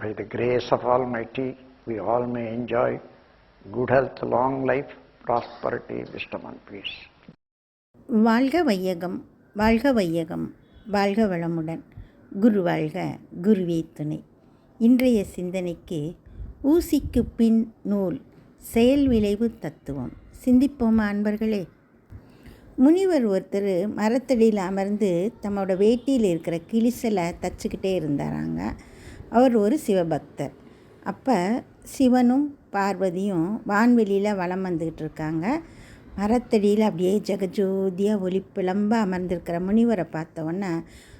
By the grace of Almighty, we all may enjoy good health, long life, prosperity, wisdom, and peace. வாழ்க வையகம் வாழ்க வையகம் வாழ்க வளமுடன். குரு வாழ்க குருவே துணை. இன்றைய சிந்தனைக்கு ஊசிக்கு பின் நூல் செயல் விளைவு தத்துவம். சிந்திப்போமா அன்பர்களே? முனிவர் ஒருத்தர் மரத்தடியில் அமர்ந்து தம்மோட வேட்டியில் இருக்கிற கிளிசலை தச்சுக்கிட்டே இருந்தாராங்க. அவர் ஒரு சிவபக்தர். அப்போ சிவனும் பார்வதியும் வான்வெளியில் வலம் வந்துக்கிட்டு இருக்காங்க. மரத்தடியில் அப்படியே ஜெகஜோதியாக ஒளி பிளம்ப அமர்ந்திருக்கிற முனிவரை பார்த்தவொன்னே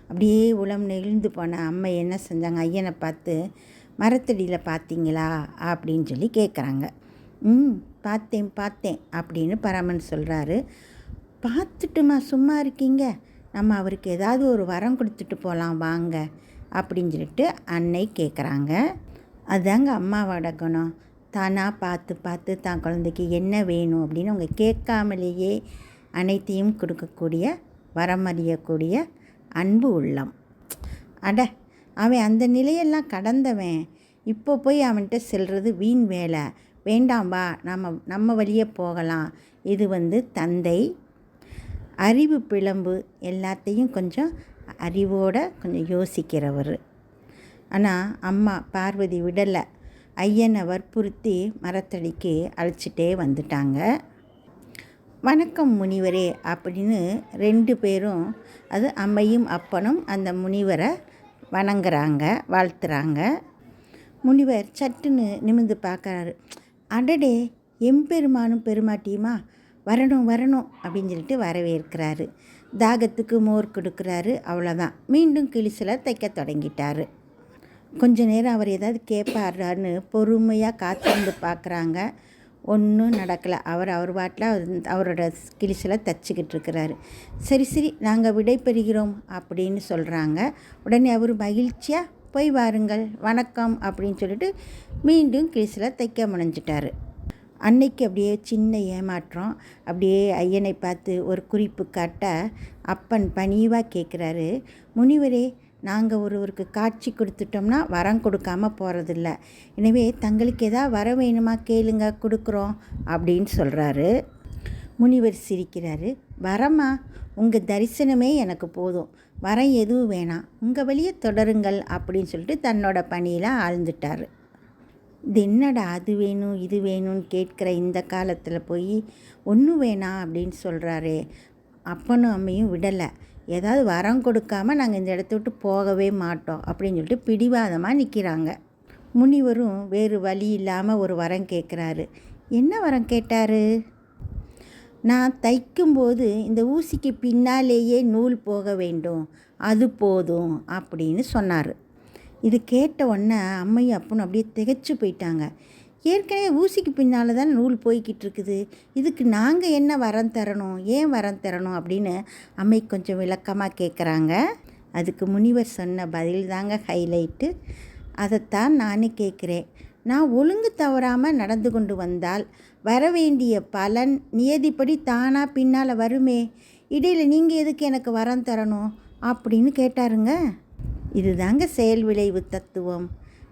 அப்படியே உளம் நெகிழ்ந்து போன அம்மை என்ன செஞ்சாங்க? ஐயனை பார்த்து மரத்தடியில் பார்த்தீங்களா? அப்படின்னு சொல்லி கேட்குறாங்க ம் பார்த்தேன் பார்த்தேன் அப்படின்னு பரமன் சொல்கிறாரு பார்த்துட்டுமா சும்மா இருக்கீங்க? நம்ம அவருக்கு ஏதாவது ஒரு வரம் கொடுத்துட்டு போகலாம் வாங்க. அப்படின்னு சொல்லிட்டு அன்னை கேட்குறாங்க அதுதாங்க அம்மாவோட குணம். தானாக பார்த்து பார்த்து தான் குழந்தைக்கு என்ன வேணும் அப்படின்னு அவங்க கேட்காமலேயே அனைத்தையும் கொடுக்கக்கூடிய வரமறியக்கூடிய அன்பு உள்ளம். அட அவன் அந்த நிலையெல்லாம் கடந்தவன். இப்போ போய் அவன்கிட்ட செல்வது வீண் வேலை. வேண்டாம் வா நம்ம நம்ம வழியே போகலாம். இது வந்து தந்தை அறிவு பிளம்பு எல்லாத்தையும் கொஞ்சம் அறிவோட கொஞ்சம் யோசிக்கிறவர். ஆனால் அம்மா பார்வதி விடலை. ஐயனை வற்புறுத்தி மரத்தடிக்கு அழைச்சிட்டே வந்துட்டாங்க. வணக்கம் முனிவரே அப்படின்னு ரெண்டு பேரும் அது அம்மையும் அப்பனும் அந்த முனிவரை வணங்குறாங்க வாழ்த்துறாங்க. முனிவர் சட்டுன்னு நிமிந்து பார்க்குறாரு. அடடே எம்பெருமானும் பெருமாட்டியுமா? வரணும் வரணும் அப்படின்னு சொல்லிட்டு வரவேற்கிறாரு. தாகத்துக்கு மோர் கொடுக்குறாரு அவ்வளோதான் மீண்டும் கிளிசில் தைக்க தொடங்கிட்டாரு. கொஞ்ச நேரம் அவர் ஏதாவது கேட்பாரான்னு பொறுமையாக காத்திருந்து பார்க்குறாங்க ஒன்றும் நடக்கலை. அவர் அவர் பாட்டில் அவர் அவரோட கிளிசில் தச்சுக்கிட்டு இருக்கிறாரு. சரி சரி நாங்கள் விடை பெறுகிறோம் அப்படின்னு சொல்கிறாங்க உடனே அவர் மகிழ்ச்சியாக போய் வாருங்கள் வணக்கம் அப்படின்னு சொல்லிட்டு மீண்டும் கிளிசில் தைக்க முனைஞ்சிட்டாரு. அன்னைக்கு அப்படியே சின்ன ஏமாற்றம் அப்படியே ஐயனை பார்த்து ஒரு குறிப்பு காட்ட அப்பன் பணிவாக கேட்குறாரு முனிவரே நாங்கள் ஒருவருக்கு காட்சி கொடுத்துட்டோம்னா வரம் கொடுக்காம போகிறதில்ல எனவே தங்களுக்கு எதாவது வர வேணுமா கேளுங்க கொடுக்குறோம் அப்படின்னு சொல்கிறாரு முனிவர் சிரிக்கிறாரு. வரமா உங்கள் தரிசனமே எனக்கு போதும். வரம் எதுவும் வேணாம். உங்கள் வழியே தொடருங்கள் அப்படின்னு சொல்லிட்டு தன்னோட பணியில் ஆழ்ந்துட்டார். இது என்னடா அது வேணும் இது வேணும்னு கேட்குற இந்த காலத்தில் போய் ஒன்றும் வேணாம் அப்படின்னு சொல்கிறாரே அப்பனும் அம்மையும் விடலை. ஏதாவது வரம் கொடுக்காம நாங்கள் இந்த இடத்த விட்டு போகவே மாட்டோம் அப்படின்னு சொல்லிட்டு பிடிவாதமாக நிற்கிறாங்க முனிவரும் வேறு வழி இல்லாமல் ஒரு வரம் கேட்குறாரு. என்ன வரம் கேட்டார்? நான் தைக்கும்போது இந்த ஊசிக்கு பின்னாலேயே நூல் போக வேண்டும். அது போதும் அப்படின்னு சொன்னார். இது கேட்ட உடனே அம்மையும் அப்பனும் அப்படியே திகைச்சு போயிட்டாங்க. ஏற்கனவே ஊசிக்கு பின்னால் தான் நூல் போய்கிட்டு இருக்குது. இதுக்கு நாங்கள் என்ன வரம் தரணும்? ஏன் வரம் தரணும் அப்படின்னு அம்மை கொஞ்சம் விளக்கமாக கேட்குறாங்க அதுக்கு முனிவர் சொன்ன பதில் தாங்க ஹைலைட்டு அதைத்தான் நானே கேட்குறேன் நான் ஒழுங்கு தவறாமல் நடந்து கொண்டு வந்தால் வரவேண்டிய பலன் நியதிப்படி தானாக பின்னால் வருமே? இடையில் நீங்கள் எதுக்கு எனக்கு வரம் தரணும்? அப்படின்னு கேட்டாருங்க. இதுதாங்க செயல் விளைவு தத்துவம்.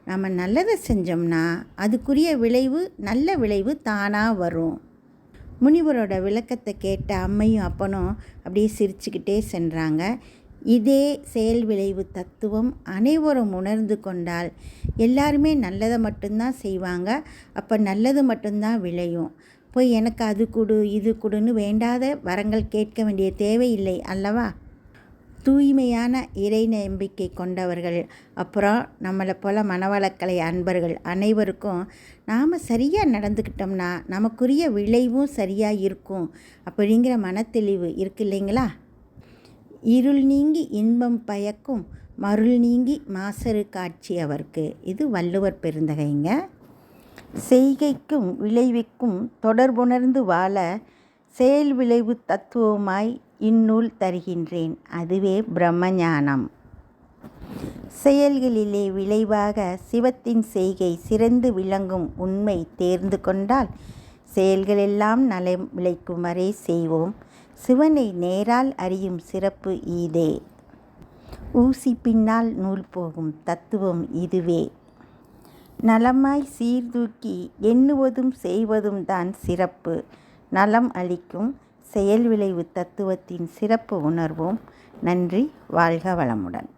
நம்ம நல்லதை செஞ்சோம்னா அதுக்குரிய விளைவு நல்ல விளைவு தானாக வரும். முனிவரோட விளக்கத்தை கேட்ட அம்மையும் அப்பனும் அப்படியே சிரிச்சுக்கிட்டே சென்றாங்க. இதே செயல் விளைவு தத்துவம் அனைவரும் உணர்ந்து கொண்டால் எல்லாருமே நல்லதை மட்டும்தான் செய்வாங்க. அப்போ நல்லது மட்டும்தான் விளையும். போய் எனக்கு அது கொடு இது கொடுன்னு வேண்டாத வரங்கள் கேட்க வேண்டிய தேவையில்லை அல்லவா? தூய்மையான இறை நம்பிக்கை கொண்டவர்கள். அப்புறம் நம்மளை போல் மனவளக்கலை அன்பர்கள் அனைவருக்கும் நாம் சரியாக நடந்துக்கிட்டோம்னா நமக்குரிய விளைவும் சரியாக இருக்கும். அப்படிங்கிற மனத்தெளிவு இருக்கு இல்லைங்களா? இருள் நீங்கி இன்பம் பயக்கும் மருள் நீங்கி மாசரு காட்சி அவருக்கு. இது வள்ளுவர் பெருந்தகைங்க. செய்கைக்கும் விளைவிக்கும் தொடர்புணர்ந்து வாழ செயல் விளைவு தத்துவமாய் இந்நூல் தருகின்றேன். அதுவே பிரம்மஞானம். செயல்களிலே விளைவாக சிவத்தின் செய்கை சிறந்து விளங்கும் உண்மை தேர்ந்து கொண்டால் செயல்களெல்லாம் நலம் விளைக்கும் வரை செய்வோம். சிவனை நேரால் அறியும் சிறப்பு ஈதே. ஊசி பின்னால் நூல் போகும் தத்துவம் இதுவே. நலமாய் சீர்தூக்கி எண்ணுவதும் செய்வதும் தான் சிறப்பு. நலம் அளிக்கும் செயல் விளைவு தத்துவத்தின் சிறப்பு உணர்வோம். நன்றி வாழ்க வளமுடன்.